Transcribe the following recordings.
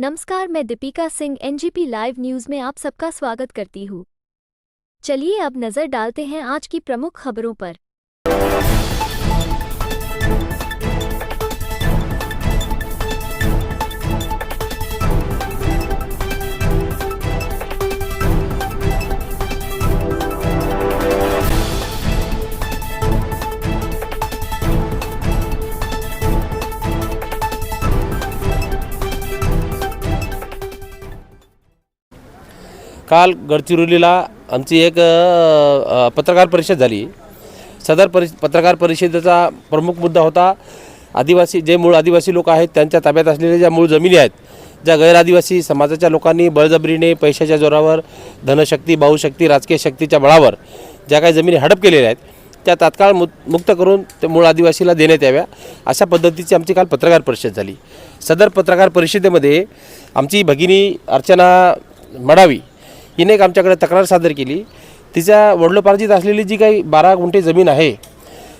नमस्कार मैं Deepika Singh NGP live news में आप सबका स्वागत करती हूँ। चलिए अब नजर डालते हैं आज की प्रमुख खबरों पर। काल गडचिरोलीला आमची एक पत्रकार परिषद झाली. सदर परि पत्रकार परिषदेचा प्रमुख मुद्दा होता आदिवासी जे मूळ आदिवासी लोक आहेत त्यांच्या ताब्यात असलेल्या ज्या मूळ जमिनी आहेत ज्या गैर आदिवासी समाजाच्या लोकांनी बळजबरीने पैशाच्या जोरावर धनशक्ती भाऊशक्ती राजकीय शक्तीच्या बळावर ज्या काही जमिनी हडप केलेल्या आहेत त्या तात्काळ मु मुक्त करून ते मूळ आदिवासीला देण्यात याव्या अशा पद्धतीची आमची काल पत्रकार परिषद झाली. सदर पत्रकार परिषदेमध्ये आमची भगिनी अर्चना मडावी हिने एक आमच्याकडे तक्रार सादर केली. तिच्या वडलोपार्जित असलेली जी काही बारा गुंठे जमीन आहे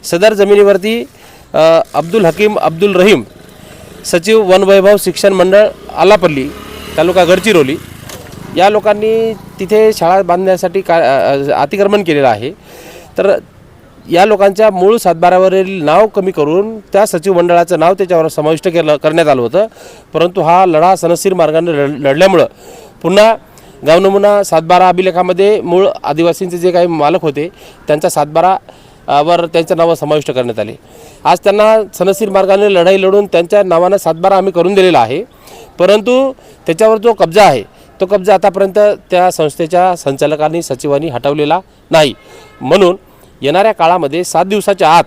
सदर जमिनीवरती अब्दुल हकीम अब्दुल रहीम सचिव वनवैभव शिक्षण मंडळ आलापल्ली तालुका गडचिरोली या लोकांनी तिथे शाळा बांधण्यासाठी का अतिक्रमण केलेलं आहे. तर या लोकांच्या मूळ सातबारावरील नाव कमी करून त्या सचिव मंडळाचं नाव त्याच्यावर समाविष्ट केलं करण्यात आलं होतं. परंतु हा लढा सनसीर मार्गाने लढ लढल्यामुळं पुन्हा गावनमुना सातबारा अभिलेखामध्ये मूळ आदिवासींचे जे काही मालक होते त्यांचा सातबारा वर त्यांच्या नावं समाविष्ट करण्यात आले. आज त्यांना सनसीर मार्गाने लढाई लढून त्यांच्या नावानं सातबारा आम्ही करून दिलेला आहे. परंतु त्याच्यावर जो कब्जा आहे तो कब्जा आतापर्यंत त्या संस्थेच्या संचालकांनी सचिवांनी हटवलेला नाही. म्हणून येणाऱ्या काळामध्ये सात दिवसाच्या आत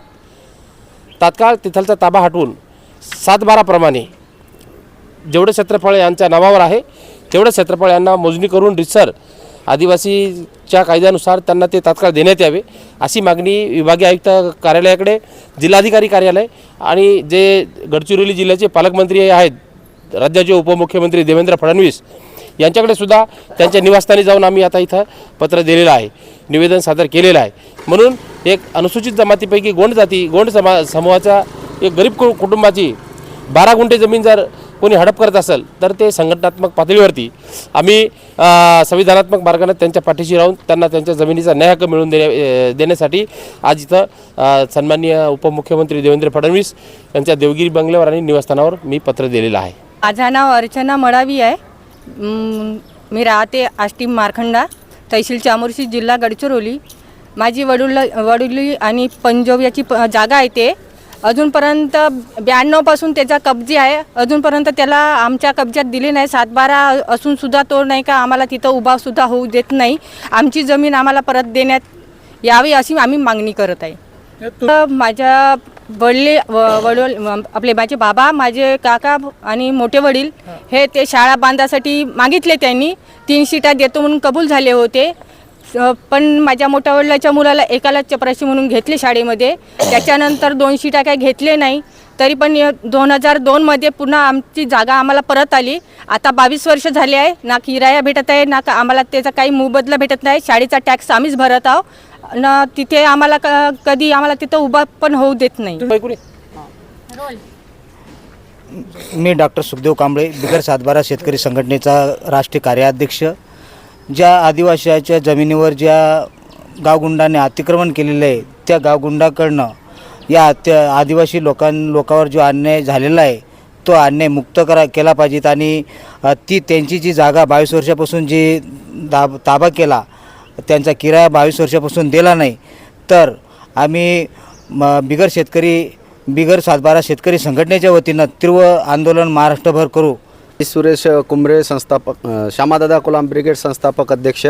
तात्काळ तिथलचा ताबा हटवून सातबाराप्रमाणे जेवढे क्षेत्रफळ यांच्या नावावर आहे तेवढं क्षेत्रफळ यांना मोजणी करून रिसर आदिवासीच्या कायद्यानुसार त्यांना ते तात्काळ देण्यात यावे अशी मागणी विभागीय आयुक्त कार्यालयाकडे जिल्हाधिकारी कार्यालय आणि जे गडचिरोली जिल्ह्याचे पालकमंत्री आहेत राज्याचे उपमुख्यमंत्री देवेंद्र फडणवीस यांच्याकडे सुद्धा त्यांच्या निवासस्थानी जाऊन आम्ही आता इथं पत्र दिलेलं आहे निवेदन सादर केलेलं आहे. म्हणून एक अनुसूचित जमातीपैकी गोंड जाती गोंड समा समूहाच्या एक गरीब कु कुटुंबाची बारा गुंठे जमीन जर कोणी हडप करत असेल तर ते संघटनात्मक पातळीवरती आम्ही संविधानात्मक मार्गाने त्यांच्या पाठीशी राहून त्यांना त्यांच्या जमिनीचा न्याय हक्क मिळवून देण्या देण्यासाठी आज इथं सन्माननीय उपमुख्यमंत्री देवेंद्र फडणवीस यांच्या देवगिरी बंगल्यावर आणि निवासस्थानावर मी पत्र दिलेलं आहे. माझं नाव अर्चना मडावी आहे. मी राहते आष्टी मारखंडा तहसील चामोर्शी जिल्हा गडचिरोली. माझी वडुल वडुली आणि पंजोब याची प जागा आहे ते. अजूनपर्यंत ब्याण्णवपासून त्याचा कब्जी आहे. अजूनपर्यंत त्याला आमच्या कब्जात दिली नाही. सातबारा असून सुद्धा तो नाही का आम्हाला तिथं उभा सुद्धा होऊ देत नाही. आमची जमीन आम्हाला परत देण्यात यावी अशी आम्ही मागणी करत आहे. माझ्या वडले वडील आपले माझे बाबा माझे काका आणि मोठे वडील हे ते शाळा बांधासाठी मागितले त्यांनी. तीन सीटा देतो म्हणून कबूल झाले होते. पण माझ्या मोठ्या वडिलाच्या मुलाला एकाला चपराशी म्हणून घेतले शाळेमध्ये. त्याच्यानंतर दोन सीटा काय घेतले नाही. तरी पण दोन हजार दोनमध्ये पुन्हा आमची जागा आम्हाला परत आली. आता बावीस वर्ष झाले आहे. ना किराया भेटत आहे ना का आम्हाला त्याचा काही मोबदला भेटत नाही. शाळेचा टॅक्स आम्हीच भरत आहोत. न तिथे आम्हाला क- कधी आम्हाला तिथं उभा पण होऊ देत नाही? मी डॉक्टर सुखदेव कांबळे बिगर सातबारा शेतकरी संघटनेचा राष्ट्रीय कार्याध्यक्ष. ज्या आदिवासीच्या जमिनीवर ज्या गावगुंडाने अतिक्रमण केलेलं आहे त्या गावगुंडाकडनं या त्या आदिवासी लोकां लोकांवर जो अन्याय झालेला आहे तो अन्याय मुक्त करा केला पाहिजेत आणि ती त्यांची जी जागा बावीस वर्षापासून जी दाब ताबा केला त्यांचा किराया बावीस वर्षापासून दिला नाही तर आम्ही म बिगर शेतकरी बिगर सातबारा शेतकरी संघटनेच्या वतीनं तीव्र आंदोलन महाराष्ट्रभर करू. मी सुरेश कुंबरे संस्थापक श्यामादादा कोलाम ब्रिगेड संस्थापक अध्यक्ष.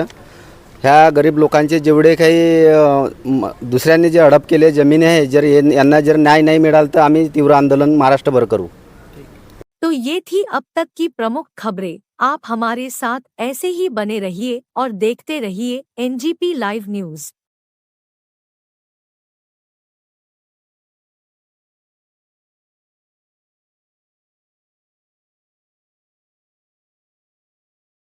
ह्या गरीब लोकांचे जेवढे काही अ, म- दुसऱ्यांनी जे हडप केले जमिनी आहे जर यांना जर न्याय नाही मिळाला तर आम्ही तीव्र आंदोलन महाराष्ट्रभर करू. तो ये थी अब तक की प्रमुख खबरें. आप हमारे साथ ऐसे ही बने रहिए और देखते रहिए एनजीपी लाइव न्यूज़